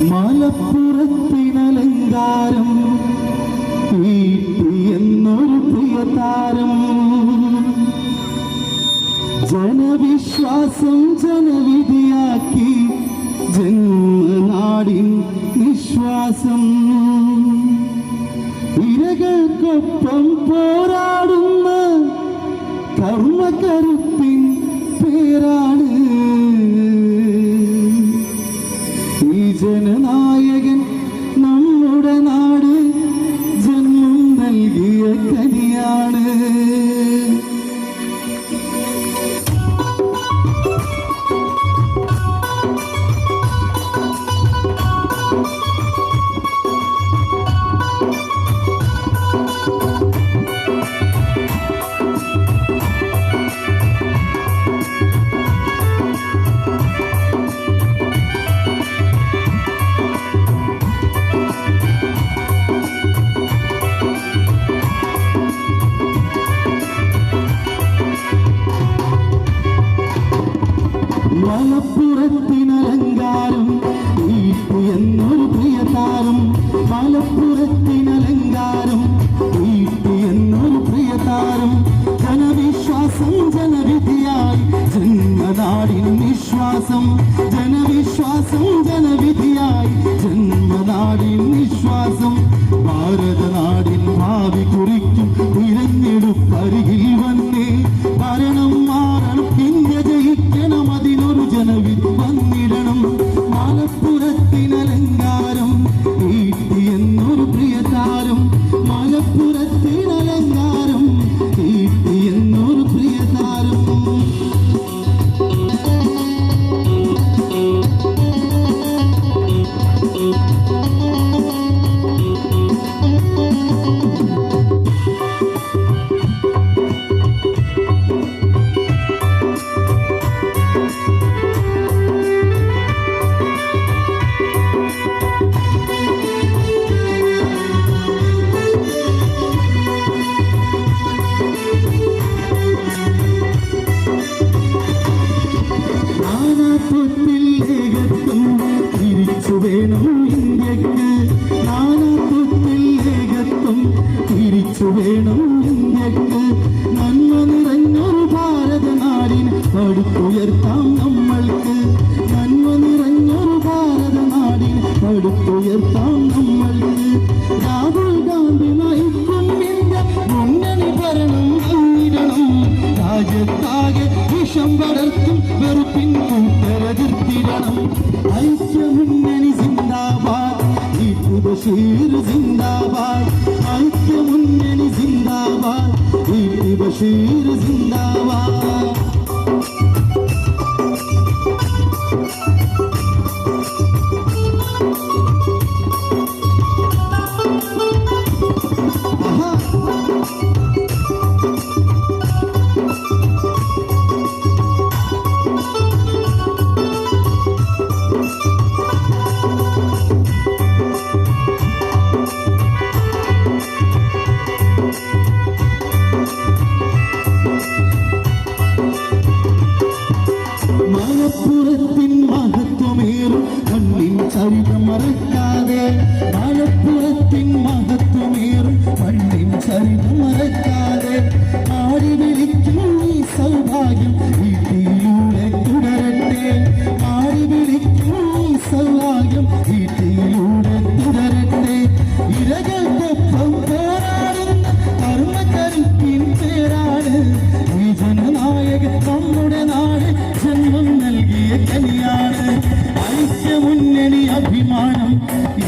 മലപ്പുറത്തിനലങ്കാരം എന്നൊരു പ്രിയതാരം. ജനവിശ്വാസം ജനവിധിയാക്കി ജന്മനാടിൻ നിശ്വാസം. ഇരകൾക്കൊപ്പം ജനനായകൻ നമ്മുടെ നാട് ജന്മം നൽകിയ കനിയാണ്. മലപ്പുറത്തിനലങ്കാരം ഈപ്പു എന്നൊരു പ്രിയതാരം. മലപ്പുറത്തിനലങ്കാരം ഈപ്പു എന്നൊരു പ്രിയതാരം. ജനവിശ്വാസം ജനവിധിയായി ജന്മനാടിൻ വിശ്വാസം. ജനവിശ്വാസം ജനവിധിയായി ജന്മനാടിൻ വിശ്വാസം. ഭാരതനാടിൻ ഭാവി കുറിക്കും തിരഞ്ഞെടുപ്പരികിൽ ராஜத்தாக விஷம் வளர்த்தும் வெறுப்பின் கூட்டரதிர்த்திடணும் ஐக்கிய முன்னணி சிந்தாபாத் பஷீர் சிந்தாபாத். ஐக்கிய முன்னணி சிந்தாபாத் பஷீர் சிந்தாபாத். அறிய மறக்காதே மழப்புறத்தின் மகத்துவேறும் மண்ணின் சரிவு மறக்காதே ஆடி வெளிக்கும் நீ சௌபாகியம். അഭിമാനം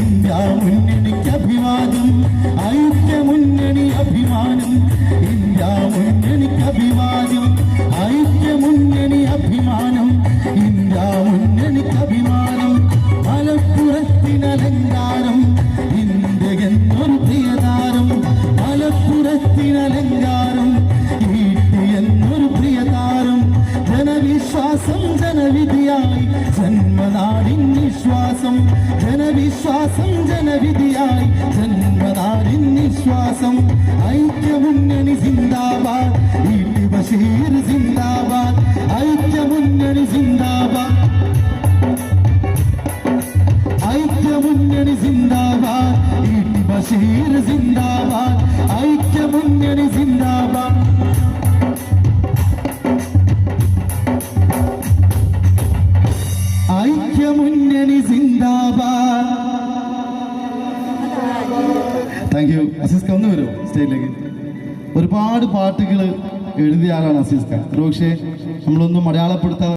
ഇന്ത്യ മുന്നണിക്ക് അഭിവാദം ഐക്യമുന്നണി അഭിമാനം ഇന്ത്യ മുന്നണിക്ക് അഭിവാദ്യം. ഐക്യമുന്നണി അഭിമാനം ഇന്ത്യ മുന്നണിക്ക് അഭിമാനം വിശ്വാസം ജനവിശ്വാസം ജനവിധിയായി ജന്മനാടിൻ വിശ്വാസം ഐക്യമുന്നണി സിന്ദാബാദ് ഈട്ടി ബഷീർ സിന്ദാബാദ് ഐക്യമുന്നണി സിന്ദാബാദ് ഐക്യ ഐക്യമുന്നണി സിന്ദാബാദ് ഇ ടി ബഷീർ സിന്ദാബാദ് താങ്ക് യു അസീസ് ഖാൻ ഒന്ന് വരുമോ സ്റ്റേജിലേക്ക്. ഒരുപാട് പാട്ടുകൾ എഴുതിയ ആളാണ് അസീസ് ഖാൻ പക്ഷേ നമ്മളൊന്നും മലയാളപ്പെടുത്താൻ